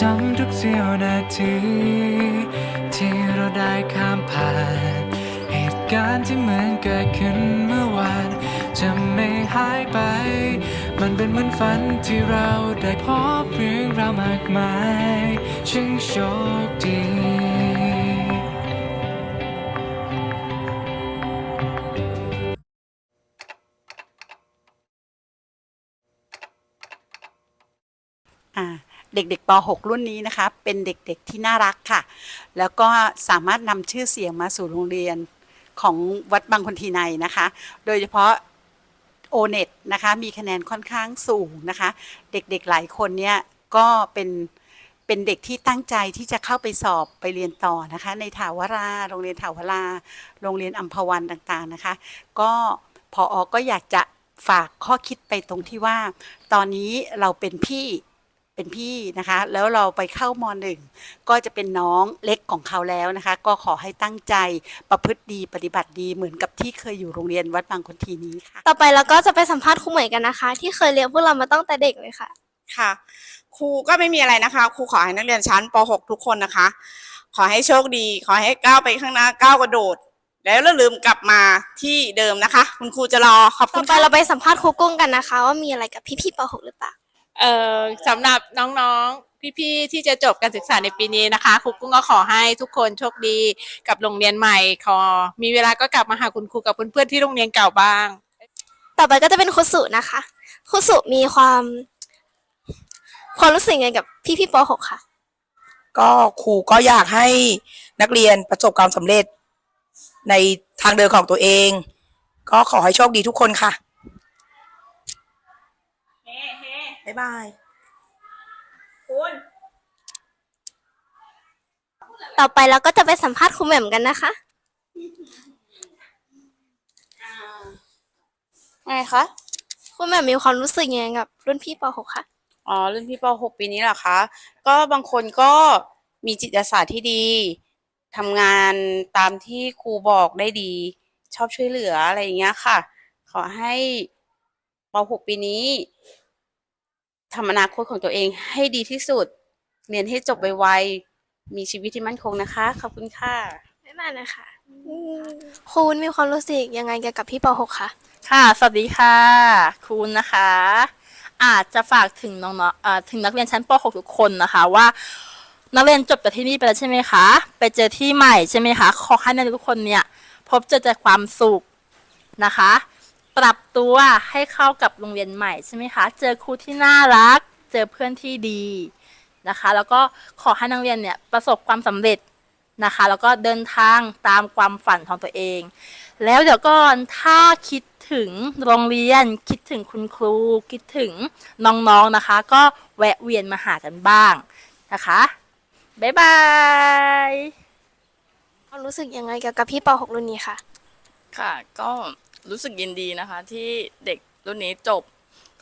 จำทุกเสี้ยวนาที ที่เราได้ข้ามผ่าน เหตุการณ์ที่เหมือนเกิดขึ้นเมื่อวาน จะไม่หายไป มันเป็นเหมือนฝันที่เราได้พบเรื่องราวมากมายช่างโชคดีอ่า เด็กๆป .6 รุ่นนี้นะคะ เป็นเด็กๆที่น่ารักค่ะ แล้วก็สามารถนำชื่อเสียงมาสู่โรงเรียนของวัดบางคนทีในนะคะ โดยเฉพาะโอเน็ตนะคะ มีคะแนนค่อนข้างสูงนะคะ เด็กๆหลายคนเนี่ยก็เป็นเป็นเด็กที่ตั้งใจที่จะเข้าไปสอบไปเรียนต่อนะคะ ในถาวรา โรงเรียนถาวรา โรงเรียนอัมพวันต่างๆนะคะ ก็พออก็อยากจะฝากข้อคิดไปตรงที่ว่า ตอนนี้เราเป็นพี่ เป็นพี่นะคะ แล้วเราไปเข้ามหนึ่งก็จะเป็นน้องเล็กของเขาแล้วนะคะ ก็ขอให้ตั้งใจประพฤติดีปฏิบัติดีเหมือนกับที่เคยอยู่โรงเรียนวัดบางคนทีนี้ค่ะ ต่อไปเราก็จะไปสัมภาษณ์ครูเหมยกันนะคะ ที่เคยเลี้ยงพวกเรามาตั้งแต่เด็กเลยค่ะ ค่ะ ครูก็ไม่มีอะไรนะคะ ครูขอให้นักเรียนชั้นป .6 ทุกคนนะคะ ขอให้โชคดี ขอให้ก้าวไปข้างหน้าก้าวกระโดด แล้วอย่าลืมกลับมาที่เดิมนะคะ คุณครูจะรอขอบต่คุอณไปเราไปสัมภาษณ์ครูกุ้งกันนะคะ ว่ามีอะไรกับพี่ๆป .6 หรือเปล่า เอ่อสำหรับน้องๆ พี่ๆ ที่จะจบการศึกษาในปีนี้นะคะ ครูกุ้งก็ขอให้ทุกคนโชคดีกับโรงเรียนใหม่ขอมีเวลาก็กลับมาหาคุณครูกับเพื่อนๆที่โรงเรียนเก่าบ้าง ต่อไปก็จะเป็นครูสุนะคะครูสุมีความความรู้สึกยังไงกับพี่ๆป .6 ค่ะ ก็ครูก็อยากให้นักเรียนประสบความสำเร็จในทางเดินของตัวเอง ก็ขอให้โชคดีทุกคนค่ะ บ๊ายบายต่อไปเราก็จะไปสัมภาษณ์ครูแหม่มกันนะคะไงคะ ครูแหม่มมีความรู้สึกยังไงกับรุ่นพี่ป .6 ค่ะอ๋อรุ่นพี่ป .6 ปีนี้เหรอคะ ก็บางคนก็มีจิตอาสาที่ดีทำงานตามที่ครูบอกได้ดี ชอบช่วยเหลืออะไรอย่างเงี้ยค่ะ ขอให้ป .6 ปีนี้ ทำอนาคตของตัวเองให้ดีที่สุด เรียนให้จบไวๆมีชีวิตที่มั่นคงนะคะ ขอบคุณค่ะ ไม่มานะคะครูวุ้นมีความรู้สึกยังไงเกี่ยวกับพี่ป .6 คะค่ะ สวัสดีค่ะ คุณนะคะ อาจจะฝากถึงน้องๆเอ่อถึงนักเรียนชั้นป .6 ทุกคนนะคะว่า นักเรียนจบจากที่นี่ไปแล้วใช่ไหมคะ ไปเจอที่ใหม่ใช่ไหมคะ ขอให้นักเรียนทุกคนเนี่ย พบเจอแต่ความสุขนะคะ ปรับตัวให้เข้ากับโรงเรียนใหม่ใช่ไหมคะ เจอครูที่น่ารัก เจอเพื่อนที่ดีนะคะ แล้วก็ขอให้นักเรียนเนี่ยประสบความสำเร็จนะคะ แล้วก็เดินทางตามความฝันของตัวเอง แล้วเดี๋ยวก่อนถ้าคิดถึงโรงเรียนคิดถึงคุณครู คิดถึงน้องๆนะคะ ก็แวะเวียนมาหากันบ้างนะคะ บ๊ายบายความรู้สึกยังไงเกี่ยวกับพี่ป .6 รุ่นนี้ค่ะ ค่ะก็ รู้สึกยินดีนะคะ ที่เด็กรุ่นนี้จบ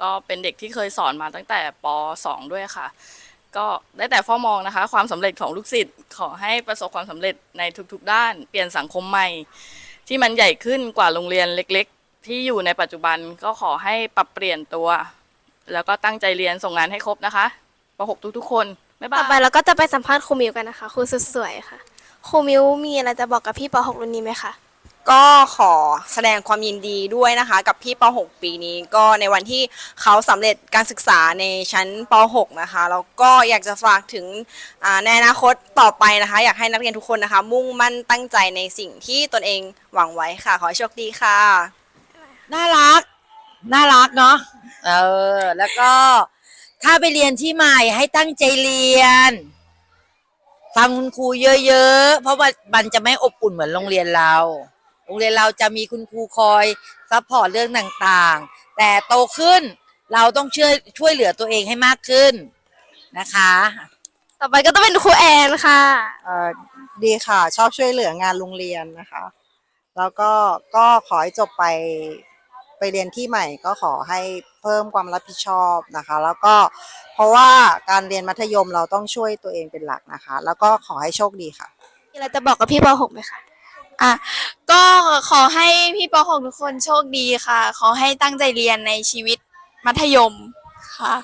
ก็เป็นเด็กที่เคยสอนมาตั้งแต่ป .2 ด้วยค่ะ ก็ได้แต่เฝ้ามองนะคะ ความสำเร็จของลูกศิษย์ขอให้ประสบความสำเร็จในทุกๆ ด้าน เปลี่ยนสังคมใหม่ ที่มันใหญ่ขึ้นกว่าโรงเรียนเล็ก ๆ ที่อยู่ในปัจจุบันก็ขอให้ปรับเปลี่ยนตัว แล้วก็ตั้งใจเรียนส่งงานให้ครบนะคะป .6 ทุกๆ คนบ๊ายบาต่อย ไปเราก็จะไปสัมภาษณ์ครูมิวกันนะคะครูสุดสวยค่ะครูมิวมีอะไรจะบอกกับพี่ป .6 รุ่นนี้ไหมคะ ก็ขอแสดงความยินดีด้วยนะคะ กับพี่ป .6 ปีนี้ ก็ในวันที่เขาสำเร็จการศึกษาในชั้นป .6 นะคะแล้วก็อยากจะฝากถึงอ่าในอนาคตต่อไปนะคะ อยากให้นักเรียนทุกคนนะคะ มุ่งมั่นตั้งใจในสิ่งที่ตนเองหวังไว้ค่ะ ขอให้โชคดีค่ะ น่ารัก น่ารักเนาะ เออ แล้วก็ถ้าไปเรียนที่ใหม่ให้ตั้งใจเรียน ฟังคุณครูเยอะๆ เพราะว่ามันจะไม่อบอุ่นเหมือนโรงเรียนเรา รงเรียนเราจะมีคุณครูคอยซัพพอร์ตเรื่องต่างๆ แต่โตขึ้นเราต้องช่วยช่วยเหลือตัวเองให้มากขึ้นนะคะ ต่อไปก็ต้องเป็นครูแอนค่ะเอ่อดีค่ะ ชอบช่วยเหลืองานโรงเรียนนะคะ แล้วก็ก็ขอให้จบไปไปเรียนที่ใหม่ก็ขอให้เพิ่มความรับผิดชอบนะคะ แล้วก็เพราะว่าการเรียนมัธยมเราต้องช่วยตัวเองเป็นหลักนะคะ แล้วก็ขอให้โชคดีค่ะ มีอะไรจะบอกกับพี่ป .6 ไหมคะ อะก็ขอให้พี่ป .6 ทุกคนโชคดีค่ะ ขอให้ตั้งใจเรียนในชีวิตมัธยมค่ะ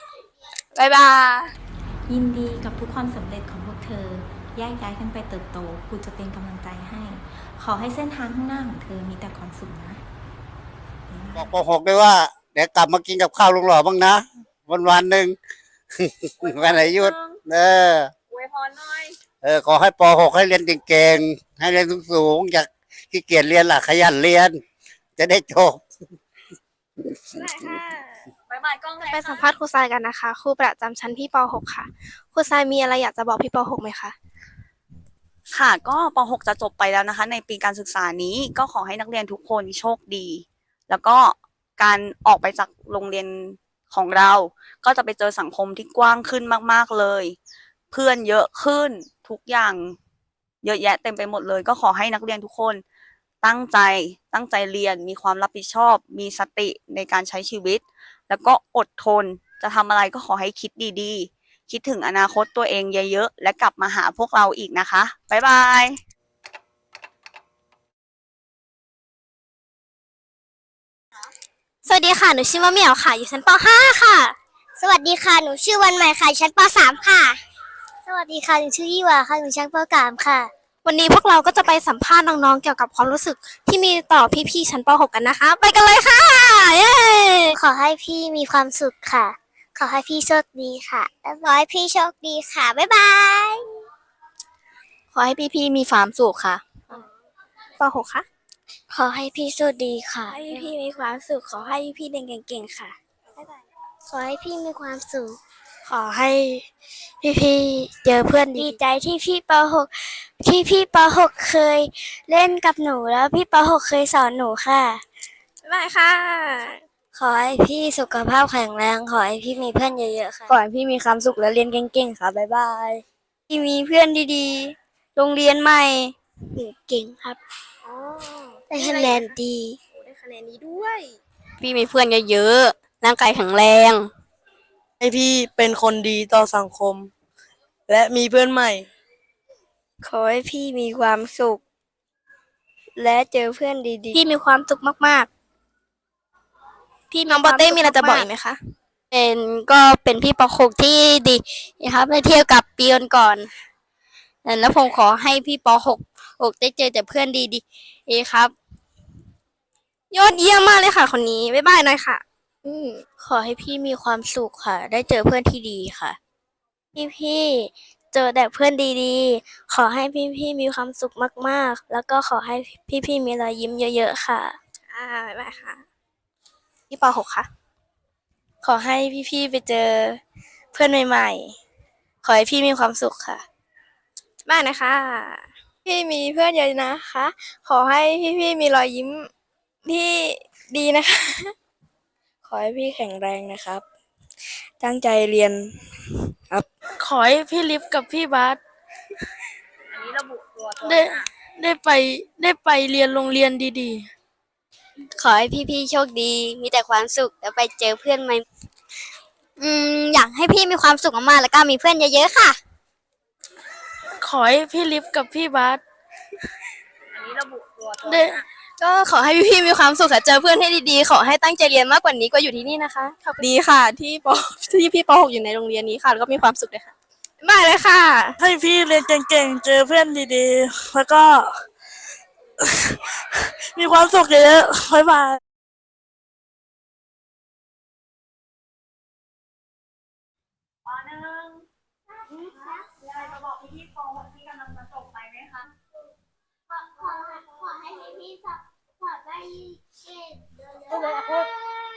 บ๊ายบายยินดีกับกับทุกความสำเร็จของพวกเธอ แยกย้ายกันไปเติบโตครูจะเป็นกำลังใจให้ ขอให้เส้นทางข้างหน้าของเธอมีแต่ความสุขนะ บอกปหกด้วยว่าเดี๋ยวกลับมากินกับข้าวลุงหล่อบ้างนะ วันวันๆหนึ่ง วันไหนหยุดเออ อวยพรหน่อยเออขอให้ปหกให้เรียนเก่งๆให้เรียนสูงๆอย่าขี้เกียจเรียนล่ะขยันเรียน จะได้จบบายบายกล้องเลยไปสัมภาษณ์ครูทรายกันนะคะครูประจำชั้นพี่ป .6 ค่ะครูทรายมีอะไรอยากจะบอกพี่ป .6 ไหมคะค่ะก็ป .6 จะจบไปแล้วนะคะ ในปีการศึกษานี้ก็ขอให้นักเรียนทุกคนโชคดี แล้วก็การออกไปจากโรงเรียนของเรา ก็จะไปเจอสังคมที่กว้างขึ้นมาก ๆเลย เพื่อนเยอะขึ้นทุกอย่างเยอะแยะเต็มไปหมดเลย ก็ขอให้นักเรียนทุกคนตั้งใจตั้งใจเรียนมีความรับผิดชอบ มีสติในการใช้ชีวิต แล้วก็อดทนจะทำอะไรก็ขอให้คิดดีๆ คิดถึงอนาคตตัวเองเยอะๆและกลับมาหาพวกเราอีกนะคะ บ๊ายบายสวัสดีค่ะ หนูชื่อมะเหมี่ยวค่ะ อยู่ชั้นป .5 ค่ะ สวัสดีค่ะ หนูชื่อวันใหม่ค่ะ ชั้นป .3 ค่ะ สวัสดีค่ะหนูชื่อยี่หวาค่ะหนูชั้นป .3 ค่ะ วันนี้พวกเราก็จะไปสัมภาษณ์น้องๆ เกี่ยวกับความรู้สึกที่มีต่อพี่ๆ ชั้นป .6 กันนะคะ ไปกันเลยค่ะ เย้ ขอให้พี่มีความสุขค่ะ ขอให้พี่โชคดีค่ะและขอให้พี่โชคดีค่ะ บ๊ายบาย ขอให้พี่ๆ มีความสุขค่ะป .6 ค่ะ ขอให้พี่โชคดีค่ะ ให้พี่มีความสุข ขอให้พี่เรียนเก่งๆ ค่ะ ขอให้พี่มีความสุข ขอให้พี่พี่ๆเจอเพื่อนดีใจที่พี่ป .6 ที่พี่ป .6 เคยเล่นกับหนูแล้วพี่ป .6 เคยสอนหนูค่ะบ๊ายบายค่ะ ขอให้พี่สุขภาพแข็งแรง ขอให้พี่มีเพื่อนเยอะๆค่ะ ขอให้พี่มีความสุขและเรียนเก่งๆ ค่ะบ๊ายบายพี่มีเพื่อนดีๆ โรงเรียนใหม่เก่งครับได้คะแนนดีได้คะแนนนี้ด้วย พี่มีเพื่อนเยอะๆ ร่างกายแข็งแรง ให้พี่เป็นคนดีต่อสังคม และมีเพื่อนใหม่ ขอให้พี่มีความสุข และเจอเพื่อนดีๆพี่มีความสุขมากๆ พี่น้องบอเต้มีอะไรจะบอกอีกไหมคะ เป็นก็เป็นพี่ป .6 ที่ดีนะครับในเทียบกับปีก่อนๆแล้วผมขอให้พี่ป .6 6ได้เจอแต่เพื่อนดีๆเอครับ ยอดเยี่ยมมากเลยค่ะ คนนี้ บ๊ายบายหน่อยค่ะ อืมขอให้พี่มีความสุขค่ะ ได้เจอเพื่อนที่ดีค่ะ พี่พี่ๆเจอแต่เพื่อนดีๆ ขอให้พี่พี่ๆมีความสุขมากๆ แล้วก็ขอให้พี่พี่ๆมีรอยยิ้มเยอะๆค่ะ อ่าบ๊ายบายค่ะ พี่ป .6 ค่ะ ขอให้พี่พี่ๆไปเจอเพื่อนใหม่ๆ ขอให้พี่มีความสุขค่ะบ๊ายบายนะคะ พี่มีเพื่อนเยอะนะคะ ขอให้พี่พี่ๆมีรอยยิ้มที่ดีนะคะ ขอให้พี่แข็งแรงนะครับ ตั้งใจเรียนครับ ขอให้พี่ลิฟกับพี่บาสได้ได้ไปได้ไปเรียนโรงเรียนดีขอให้พี่ๆโชคดี มีแต่ความสุขแล้วไปเจอเพื่อนใหม่อืมอยากให้พี่มีความสุขมากๆแล้วก็มีเพื่อนเยอะๆค่ะ ๆ ขอให้พี่ลิฟกับพี่บาสได้ ก็ขอให้พี่ๆมีความสุขค่ะเจอเพื่อนให้ดีๆ ขอให้ตั้งใจเรียนมากกว่านี้ก็อยู่ที่นี่นะคะขอบคุณดีค่ะ ที่ปที่พี่ป .6 อยู่ในโรงเรียนนี้ค่ะแล้วก็มีความสุขเลยค่ะบ๊ายบายเลยค่ะ ให้พี่เรียนเก่งๆ เจอเพื่อนดีๆ แล้วก็ มีความสุขเยอะๆบ๊ายบาย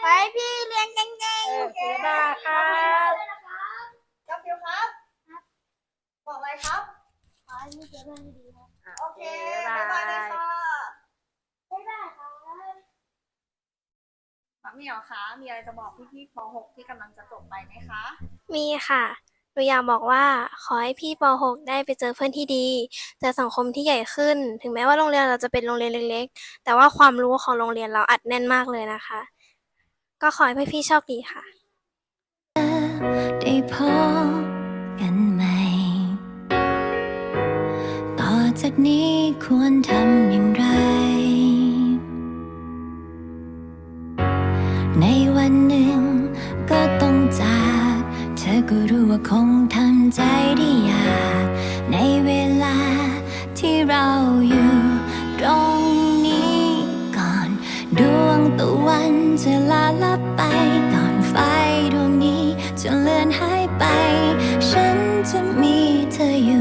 ไปพี่เรียนเก่งๆโอเคบ้าครับกับฟิวครับ บอกอะไรครับ ขอให้พี่เจอเพื่อนดีๆครับโอเคบ๊ายบายเลยค่ะบ๊ายบายค่ะมะเหมียวคะ มีอะไรจะบอกพี่ๆป .6 ที่กำลังจะจบไปไหมคะ มีค่ะ หนูอยากบอกว่าขอให้พี่ป .6 ได้ไปเจอเพื่อนที่ดีเจอสังคมที่ใหญ่ขึ้น ถึงแม้ว่าโรงเรียนเราจะเป็นโรงเรียนเล็กๆ แต่ว่าความรู้ของโรงเรียนเราอัดแน่นมากเลยนะคะ ก็ขอให้พี่ๆโชคดีค่ะ ได้พบกันใหม่ ต่อจากนี้ควรทำอย่างไร ในวันหนึ่ง ก็รู้ว่าคงทำใจได้ยากในเวลาที่เราอยู่ตรงนี้ก่อน ดวงตะวันจะลาลับไปตอนไฟดวงนี้จะเลือนหายไป ฉันจะมีเธออยู่